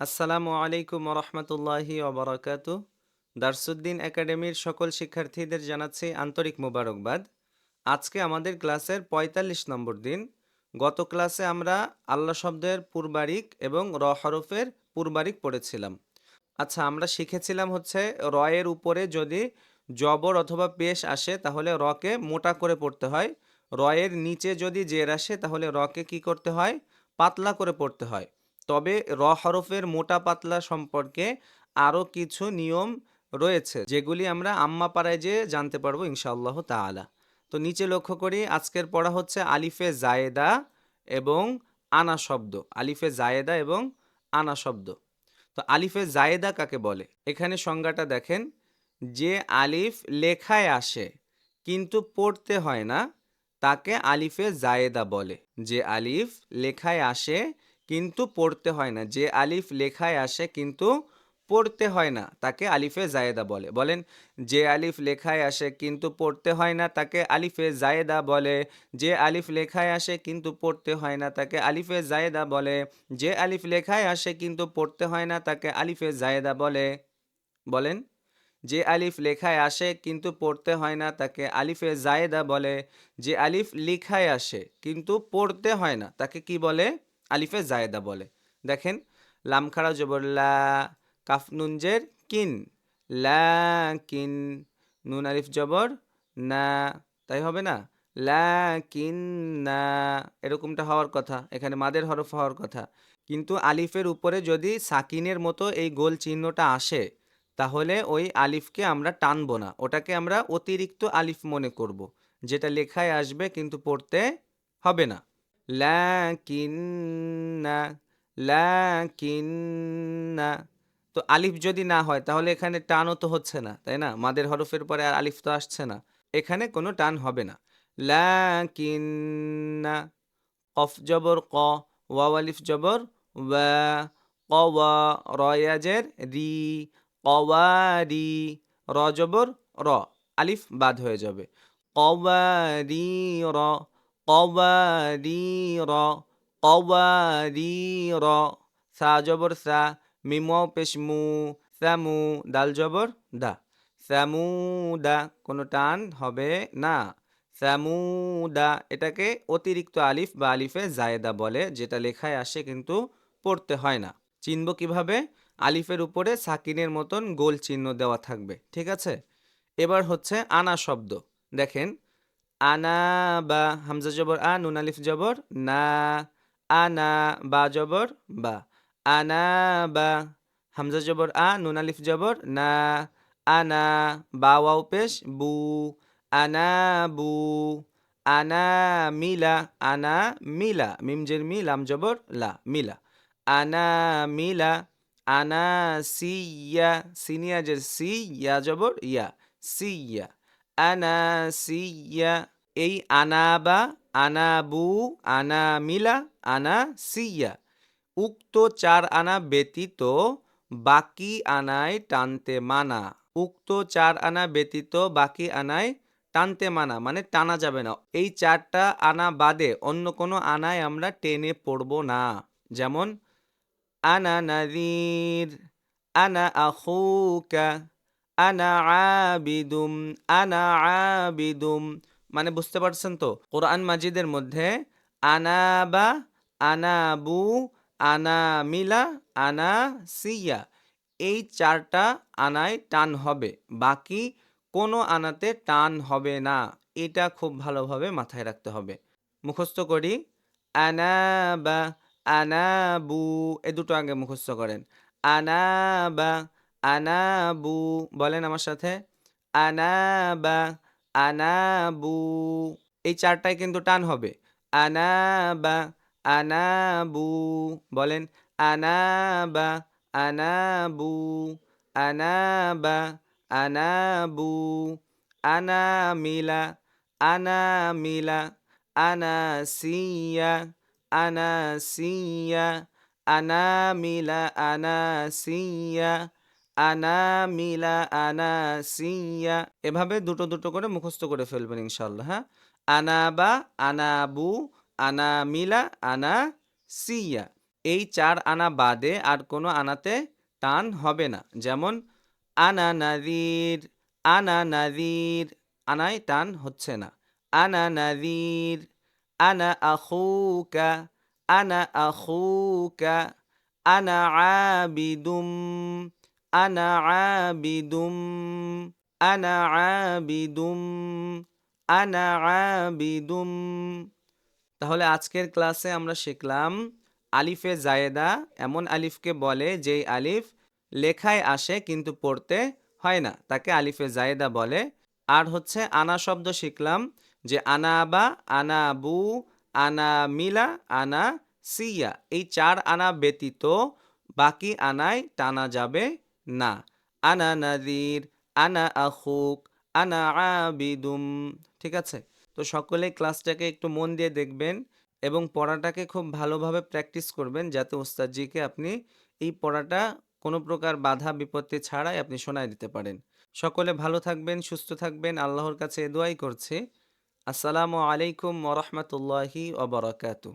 আসসালামু আলাইকুম রহমতুল্লাহি ওবরাকাতু দারসুদ্দিন একাডেমির সকল শিক্ষার্থীদের জানাচ্ছি আন্তরিক মোবারকবাদ। আজকে আমাদের ক্লাসের ৪৫ নম্বর দিন। গত ক্লাসে আমরা আল্লাহ শব্দের পূর্বারিক এবং র হরফের পূর্বারিক পড়েছিলাম। আচ্ছা আমরা শিখেছিলাম হচ্ছে রয়ের উপরে যদি জবর অথবা পেশ আসে তাহলে রকে মোটা করে পড়তে হয়। রয়ের নিচে যদি জের আসে তাহলে রকে কি করতে হয়? পাতলা করে পড়তে হয়। তবে র হরফের মোটা পাতলা সম্পর্কে আরও কিছু নিয়ম রয়েছে, যেগুলি আমরা আম্মা পাড়ায় যেয়ে জানতে পারব ইনশাআল্লাহ তাআলা। তো নিচে লক্ষ্য করি, আজকের পড়া হচ্ছে আলিফে জায়েদা এবং আনা শব্দ। আলিফে জায়েদা এবং আনা শব্দ। তো আলিফে জায়েদা কাকে বলে? এখানে সংজ্ঞাটা দেখেন, যে আলিফ লেখায় আসে কিন্তু পড়তে হয় না, তাকে আলিফে জায়েদা বলে। যে আলিফ লেখায় আসে কিন্তু পড়তে হয় না। যে আলিফ লেখায় আসে কিন্তু পড়তে হয় না, তাকে আলিফে জায়েদা বলে। বলেন, যে আলিফ লেখায় আসে কিন্তু পড়তে হয় না, তাকে আলিফে জায়েদা বলে। যে আলিফ লেখায় আসে কিন্তু পড়তে হয় না, তাকে আলিফে জায়েদা বলে। যে আলিফ লেখায় আসে কিন্তু পড়তে হয় না, তাকে আলিফে জায়েদা বলে। বলেন, যে আলিফ লেখায় আসে কিন্তু পড়তে হয় না, তাকে আলিফে জায়েদা বলে। যে আলিফ লেখায় আসে কিন্তু পড়তে হয় না, তাকে কি বলে? আলিফে জায়েদা বলে। দেখেন, লামখাড়া জবর লা, কাফ নুনজের কিন, লা কিন, নুন আলিফ জবর, না, তাই হবে না? লা কিন, না, এরকমটা হওয়ার কথা। এখানে মাদের হরফ হওয়ার কথা। কিন্তু আলিফের উপরে যদি সাকিনের মতো এই গোল চিহ্নটা আসে, তাহলে ওই আলিফকে আমরা টানবো না। ওটাকে আমরা অতিরিক্ত আলিফ মনে করব। যেটা লেখায় আসবে কিন্তু পড়তে হবে না। লাকিন্না লাকিন্না। তো আলিফ যদি না হয়, তাহলে এখানে টানও তো হচ্ছে না, তাই না? মাদের হরফের পরে আর আলিফ তো আসছে না। এখানে কোনো টান হবে না। লাকিন্না, কফ জবর ক, ওয়াও আলিফ জবর ওয়া কওয়া রয়াজের রি কওয়ারি র জবর র। আলিফ বাদ হয়ে যাবে। কওয়ারি র কওয়ারির কওয়ারির সা জবর সা, মিম পেশ মু সামু দাল জবর দা সামুদা কোনো টান হবে না। সামুদা এটাকে অতিরিক্ত আলিফ বা আলিফে জায়েদা বলে, যেটা লেখায় আসে কিন্তু পড়তে হয় না। চিনব কীভাবে? আলিফের উপরে সাকিনের মতন গোল চিহ্ন দেওয়া থাকবে, ঠিক আছে? এবার হচ্ছে আনা শব্দ। দেখেন আনা বা, হামজা জবর আ, নুন আলিফ জবর, না, আনা বা জবর, বা। আনা বা, হামজা জবর আ, নুন আলিফ জবর, না, আনা বা ওয়াও পেশ, বু, আনা বু, আনা মিলা আনা মিলা মিমজের মি, লাম জবর, লা, মিলা। আনা মিলা, আনা সিয়া সিনিয়াজের সি, ইয়া জবর, ইয়া সিয়া আনাসিয়া এই আনাবা আনাবু আনামিলা আনাসিয়া উক্ত চার আনা ব্যতীত বাকি আনায় টানতে মানা। উক্ত চার আনা ব্যতীত বাকি আনায় টানতে মানা মানে টানা যাবে না। এই চারটা আনা বাদে অন্য কোনো আনায় আমরা টেনে পড়ব না। যেমন, আনা নাজির আনা আখুকা আনা আবিদুম আনা আবিদুম। মানে বুঝতে পারছেন তো? কোরআন মাজিদের মধ্যে আনাবা আনাবু আনা মিলা, আনা সিয়া। এই চারটা আনায় টান হবে। বাকি কোনো আনাতে টান হবে না। এটা খুব ভালোভাবে মাথায় রাখতে হবে। মুখস্থ করি। আনাবা আনাবু এ দুটো আগে মুখস্থ করেন। আনাবা আনাবু, বলেন আমার সাথে। আনাবা, আনাবু। এই চারটায় কিন্তু টান হবে। আনাবা, আনাবু, বলেন আনাবা, আনাবু আনাবা, আনাবু। আনামিলা আনামিলা, আনাসিয়া আনাসিয়া, আনামিলা, আনাসিয়া। আনামিলা আনাসিয়া। এভাবে দুটো দুটো করে মুখস্থ করে ফেলবেন ইনশাল্লাহ হ্যাঁ? আনাবা, আনাবু, আনামিলা আনা সিয়া এই চার আনা বাদে আর কোনো আনাতে টান হবে না। যেমন, আনা নাজির আনা নাজির আনায় টান হচ্ছে না। আনা নাজির আনা আখুকা আনা আখুকা, আনা আবিদুম আনা আবিদুম আনা আবিদুম আনা আবিদুম। তাহলে আজকের ক্লাসে আমরা শিখলাম আলিফে জায়েদা, এমন আলিফকে বলে যেই আলিফ লেখায় আসে কিন্তু পড়তে হয় না, তাকে আলিফে জায়েদা বলে। আর হচ্ছে আনা শব্দ শিখলাম যে আনা আবা আনা বু আনা মিলা, আনা সিয়া। এই চার আনা ব্যতীত বাকি আনায় টানা যাবে না, আনা নাদির, আনা আখুক, আনা আবিদুম, ঠিক আছে? তো সকলে ক্লাসটাকে একটু মন দিয়ে দেখবেন এবং পড়াটাকে খুব ভালোভাবে প্র্যাকটিস করবেন যাতে ওস্তাদজিকে আপনি এই পড়াটা কোনো প্রকার বাধা, বিপত্তি ছাড়াই আপনি শোনায় দিতে পারেন। সকলে ভালো থাকবেন, সুস্থ থাকবেন। আল্লাহর কাছে এ দোয়াই করছি। আসসালামু আলাইকুম ওরহমতুল্লাহি ওবরাকাতু